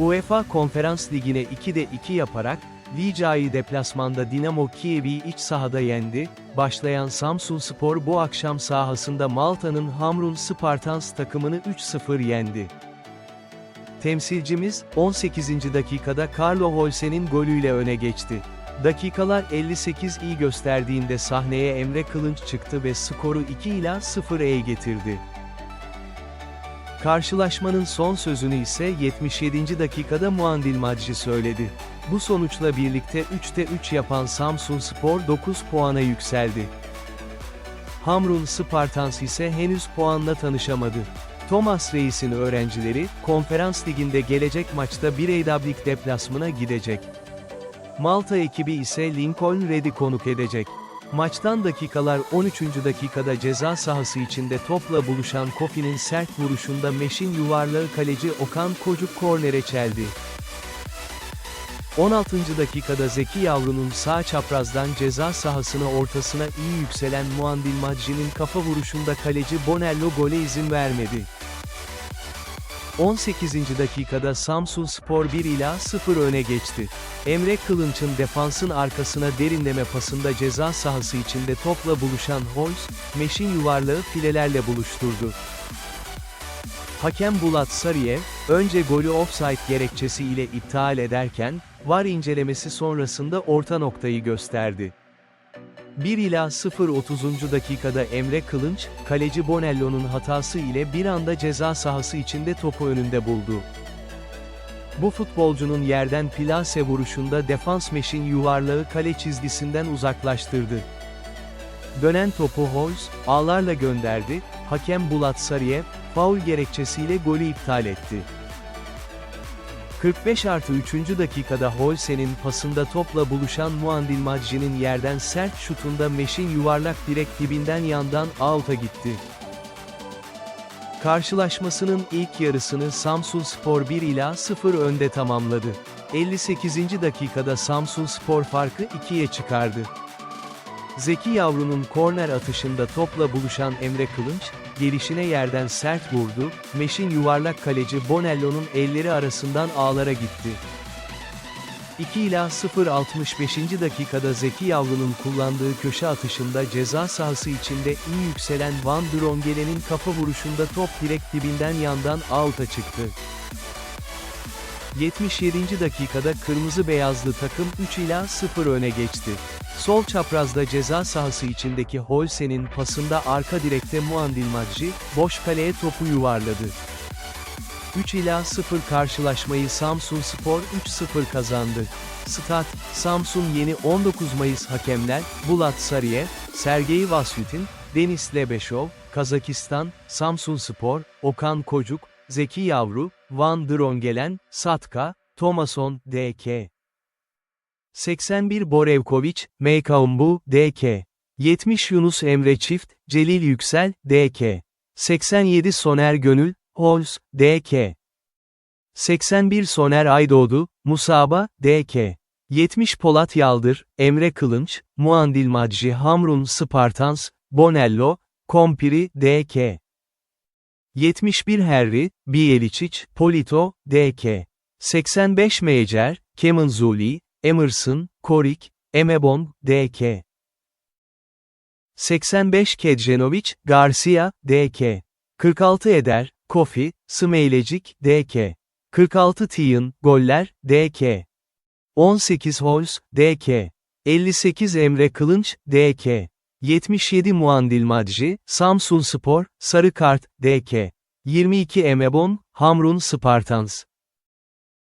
UEFA Konferans Ligi'ne 2'de 2 yaparak, Licai deplasmanda Dinamo Kiev'i iç sahada yendi, başlayan Samsunspor bu akşam sahasında Malta'nın Hamrun Spartans takımını 3-0 yendi. Temsilcimiz, 18. dakikada Carlo Holse'nin golüyle öne geçti. Dakikalar 58 iyi gösterdiğinde sahneye Emre Kılınç çıktı ve skoru 2 ila 0'e getirdi. Karşılaşmanın son sözünü ise 77. dakikada Muandil Madji söyledi. Bu sonuçla birlikte 3'te 3 yapan Samsunspor 9 puana yükseldi. Hamrun Spartans ise henüz puanla tanışamadı. Thomas Reis'in öğrencileri, konferans liginde gelecek maçta Breidablik deplasmana gidecek. Malta ekibi ise Lincoln Red'i konuk edecek. Maçtan dakikalar 13. dakikada ceza sahası içinde topla buluşan Kofi'nin sert vuruşunda Meş'in yuvarlağı kaleci Okan Kocuk kornere çeldi. 16. dakikada Zeki Yavru'nun sağ çaprazdan ceza sahasına ortasına iyi yükselen Muandil Madji'nin kafa vuruşunda kaleci Bonello gole izin vermedi. 18. dakikada Samsun Spor 1 ila 0 öne geçti. Emre Kılınç'ın defansın arkasına derinleme pasında ceza sahası içinde topla buluşan Holz, Meş'in yuvarlağı filelerle buluşturdu. Hakem Bulat Sarıyev, önce golü offside gerekçesi ile iptal ederken, VAR incelemesi sonrasında orta noktayı gösterdi. 1 ila 0 30. dakikada Emre Kılınç, kaleci Bonello'nun hatası ile bir anda ceza sahası içinde topu önünde buldu. Bu futbolcunun yerden plase vuruşunda defans meşin yuvarlağı kale çizgisinden uzaklaştırdı. Dönen topu Holz, ağlarla gönderdi, hakem Bulat Sarıyev, faul gerekçesiyle golü iptal etti. 45 artı 3. dakikada Holse'nin pasında topla buluşan Muandil Madji'nin yerden sert şutunda Meş'in yuvarlak direk dibinden yandan out'a gitti. Karşılaşmasının ilk yarısını Samsun Spor 1 ila 0 önde tamamladı. 58. dakikada Samsun Spor farkı 2'ye çıkardı. Zeki Yavru'nun korner atışında topla buluşan Emre Kılınç, gelişine yerden sert vurdu, Meş'in yuvarlak kaleci Bonello'nun elleri arasından ağlara gitti. 2 ila 0 65. dakikada Zeki Yavru'nun kullandığı köşe atışında ceza sahası içinde iyi yükselen Van Drongelen'in kafa vuruşunda top direkt dibinden yandan out'a çıktı. 77. dakikada kırmızı beyazlı takım 3 ila 0 öne geçti. Sol çaprazda ceza sahası içindeki Holse'nin pasında arka direkte Muandil Madji, boş kaleye topu yuvarladı. 3 ila 0 karşılaşmayı Samsun Spor 3-0 kazandı. Stat, Samsun yeni 19 Mayıs hakemler, Bulat Sarıyev, Sergey Vasyutin, Denis Lebeşov, Kazakistan, Samsun Spor, Okan Kocuk, Zeki Yavru, Van Drongelen, Satka, Tomason, D.K. 81 Borevkoviç, Meykaumbu, D.K. 70 Yunus Emre Çift, Celil Yüksel, D.K. 87 Soner Gönül, Holz, D.K. 81 Soner Aydoğdu, Musaba, D.K. 70 Polat Yaldır, Emre Kılınç, Muandil Madji Hamrun Spartans, Bonello, Kompiri, D.K. 71 Harry, Bieliçiç, Polito, D.K. 85 Mecer, Kemal Zuli, Emerson, Korik, Emebong, D.K. 85 Kedjenovic, Garcia, D.K. 46 Eder, Kofi, Smeylecik, D.K. 46 Tiyan, Goller, D.K. 18 Holz, D.K. 58 Emre Kılınç, D.K. 77 Muandil Madji, Samsun Spor, Sarı Kart, D.K. 22 Emebon, Hamrun Spartans.